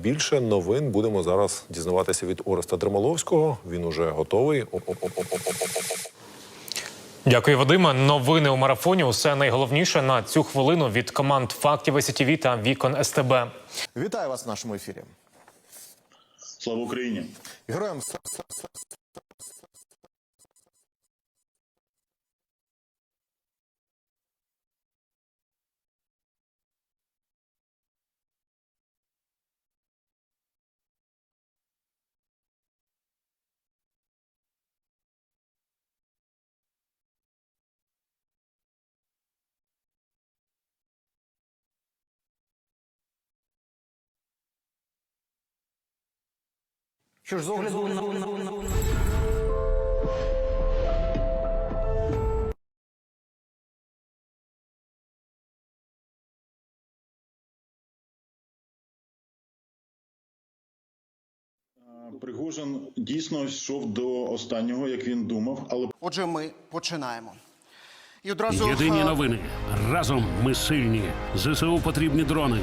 Більше новин будемо зараз дізнаватися від Ореста Дермоловського. Він уже готовий. Дякую, Вадиме. Новини у марафоні. Усе найголовніше на цю хвилину від команд фактів СІТІВІ та Вікон СТБ. Вітаю вас в нашому ефірі. Слава Україні! Героям Що ж, з огляду на, Пригожин дійсно йшов до останнього, як він думав, але Отже, ми починаємо. І одразу Єдині е, новини. Разом ми сильні. ЗСУ потрібні дрони.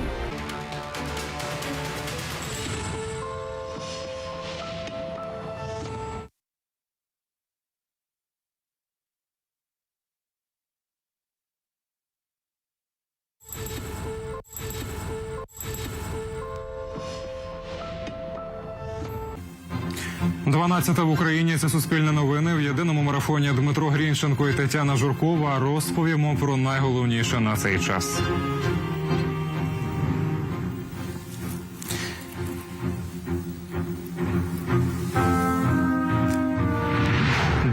«12 в Україні це суспільне новини. В єдиному марафоні Дмитро Грінченко і Тетяна Журкова розповімо про найголовніше на цей час.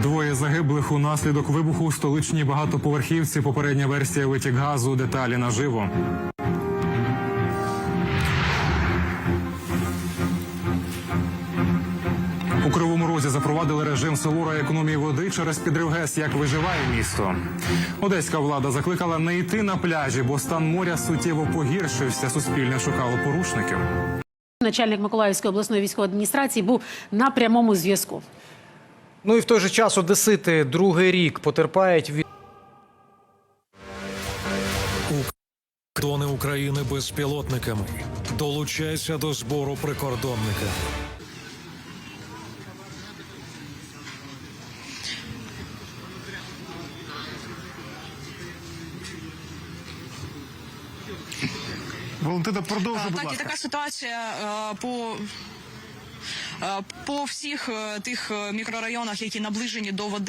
Двоє загиблих унаслідок вибуху у столичній багатоповерхівці. Попередня версія витік газу. Деталі наживо. У Кривому Розі запровадили режим суворої економії води через підрив ГЕС. Як виживає місто? Одеська влада закликала не йти на пляжі, бо стан моря суттєво погіршився. Суспільне шукало порушників. Начальник Миколаївської обласної військової адміністрації був на прямому зв'язку. Ну і в той же час одесити другий рік потерпають від Кордони України безпілотниками. Долучайся до збору прикордонника. Валентина, продовжуй, будь Так, і така ситуація е, по. е, По всіх е, тих е, мікрорайонах, які наближені до води.